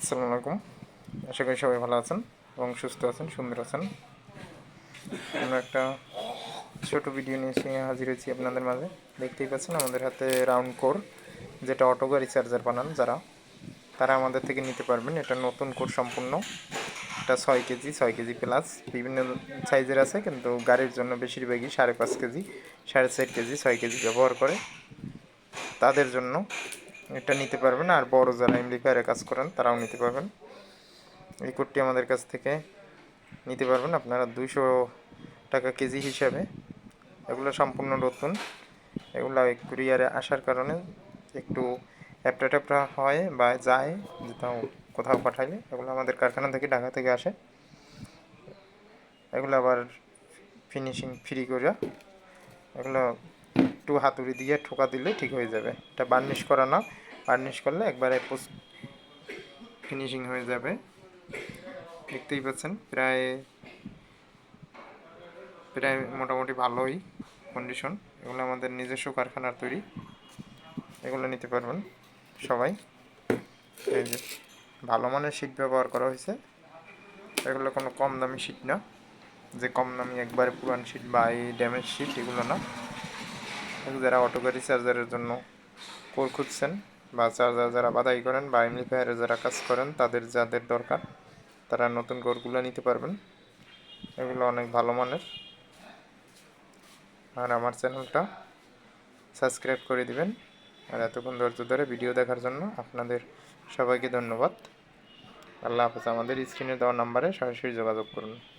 আসসালামু আলাইকুম। আশা করি সবাই ভালো আছেন এবং সুস্থ আছেন, সুন্দর আছেন। আমরা একটা ছোট ভিডিও নিয়ে হাজির হয়েছি আপনাদের মাঝে। দেখতেই পাচ্ছেন আমাদের হাতে রাউন্ড কোর যেটা অটো গাড়ি চার্জার বানান যারা। তারা আমাদের থেকে নিতে পারবেন। এটা নতুন কোর সম্পূর্ণ। এটা ছয় কেজি ছয় কেজি প্লাস বিভিন্ন সাইজের আছে, কিন্তু গাড়ির জন্য বেশিরভাগই সাড়ে পাঁচ কেজি, সাড়ে চার কেজি, ছয় কেজি ব্যবহার করে। তাদের জন্য এটা নিতে পারবেন, আর বড় যারা এমপ্লিফায়ারে কাজ করেন, তারাও নিতে পারবেন। এই কোডটি আমাদের কাছ থেকে নিতে পারবেন আপনারা দুইশো টাকা কেজি হিসাবে। এগুলো সম্পূর্ণ নতুন। এগুলো কুরিয়ারে আসার কারণে একটু অ্যাপটা ট্যাপটা হয় বা যায় কোথাও কোথাও পাঠাইলে, এগুলো আমাদের কারখানা থেকে ঢাকা থেকে আসে। এগুলো আবার ফিনিশিং ফ্রি করে এগুলো একটু হাতুড়ি দিয়ে ঠোকা দিলে ঠিক হয়ে যাবে। এটা বার্নিশ করা না। বার্নিশ করলে একবারে পোস্ট ফিনিশিং হয়ে যাবে। দেখতেই পাচ্ছেন, প্রায় প্রায় মোটামুটি ভালোই কন্ডিশন এগুলো আমাদের নিজস্ব কারখানার তৈরি। এগুলো নিতে পারবেন সবাই। এই যে, ভালো মানের শীট ব্যবহার করা হয়েছে। এগুলো কোনো কম দামি শীট না। যে কম দামি একবারে পুরান শীট বা এই ড্যামেজ শীট এগুলো না। যারা অটো চার্জারের জন্য কোর খুঁজছেন বা চার্জার যারা বাদাই করেন বা এমনিফায়ারে যারা কাজ করেন, তাদের যাদের দরকার, তারা নতুন কোরগুলো নিতে পারবেন। এগুলো অনেক ভালো মানের। আর আমার চ্যানেলটা সাবস্ক্রাইব করে দিবেন। আর এতক্ষণ ধৈর্য ধরে ভিডিও দেখার জন্য আপনাদের সবাইকে ধন্যবাদ। আল্লাহ হাফেজ। আমাদের স্ক্রিনে দেওয়া নাম্বারে সরাসরি যোগাযোগ করুন।